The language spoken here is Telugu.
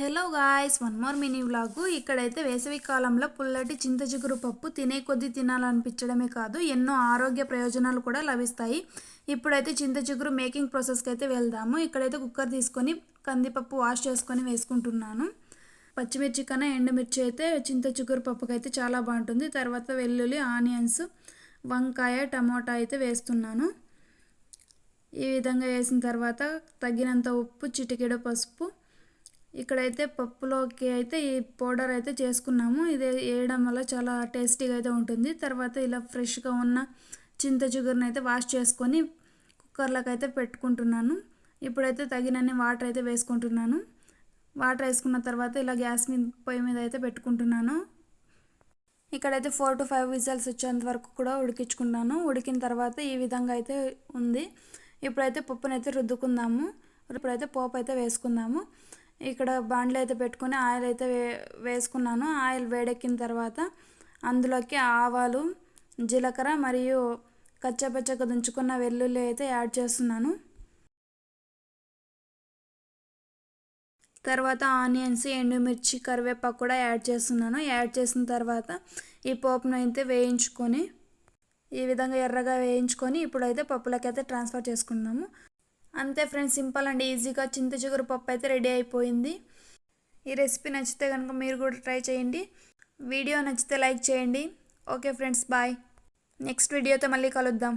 Hello guys one more mini vlog ఇక్కడైతే వేసవి కాలంలో పుల్లటి చింత చిగురు పప్పు తినే కొద్దీ తినాలనిపించడమే కాదు ఎన్నో ఆరోగ్య ప్రయోజనాలు కూడా లభిస్తాయి. ఇప్పుడైతే చింత చిగురు మేకింగ్ ప్రాసెస్కి అయితే వెళ్దాము. ఇక్కడైతే కుక్కర్ తీసుకొని కందిపప్పు వాష్ చేసుకొని వేసుకుంటున్నాను. పచ్చిమిర్చి కన్నా ఎండుమిర్చి అయితే చింత చిగురు పప్పుకి అయితే చాలా బాగుంటుంది. తర్వాత వెల్లుల్లి ఆనియన్స్ వంకాయ టమోటా అయితే వేస్తున్నాను. ఈ విధంగా వేసిన తర్వాత తగినంత ఉప్పు చిటికెడు పసుపు ఇక్కడైతే పప్పులోకి అయితే ఈ పౌడర్ అయితే చేసుకున్నాము. ఇది వేయడం వల్ల చాలా టేస్టీగా అయితే ఉంటుంది. తర్వాత ఇలా ఫ్రెష్గా ఉన్న చింత చిగురుని అయితే వాష్ చేసుకొని కుక్కర్లోకి అయితే పెట్టుకుంటున్నాను. ఇప్పుడైతే తగినన్ని వాటర్ అయితే వేసుకుంటున్నాను. వాటర్ వేసుకున్న తర్వాత ఇలా గ్యాస్ మీద పొయ్యి మీద అయితే పెట్టుకుంటున్నాను. ఇక్కడైతే ఫోర్ టు ఫైవ్ విజల్స్ వచ్చేంత వరకు కూడా ఉడికించుకున్నాను. ఉడికిన తర్వాత ఈ విధంగా అయితే ఉంది. ఇప్పుడైతే పప్పునైతే రుద్దుకుందాము. ఇప్పుడైతే పోపు అయితే వేసుకుందాము. ఇక్కడ బాండ్లు అయితే పెట్టుకుని ఆయిల్ అయితే వే వేసుకున్నాను. ఆయిల్ వేడెక్కిన తర్వాత అందులోకి ఆవాలు జీలకర్ర మరియు కచ్చపచ్చగా దుంచుకున్న వెల్లుల్లి అయితే యాడ్ చేస్తున్నాను. తర్వాత ఆనియన్స్ ఎండుమిర్చి కరివేపాకు కూడా యాడ్ చేస్తున్నాను. యాడ్ చేసిన తర్వాత ఈ పోపును అయితే వేయించుకొని ఈ విధంగా ఎర్రగా వేయించుకొని ఇప్పుడైతే పప్పులోకి అయితే ట్రాన్స్ఫర్ చేసుకున్నాము అంతే ఫ్రెండ్స్ సింపుల్ అండ్ ఈజీగా చింత చిగురు పప్పు అయితే రెడీ అయిపోయింది. ఈ రెసిపీ నచ్చితే కనుక మీరు కూడా ట్రై చేయండి. వీడియో నచ్చితే లైక్ చేయండి. Okay friends bye. నెక్స్ట్ వీడియోతో మళ్ళీ కలుద్దాం.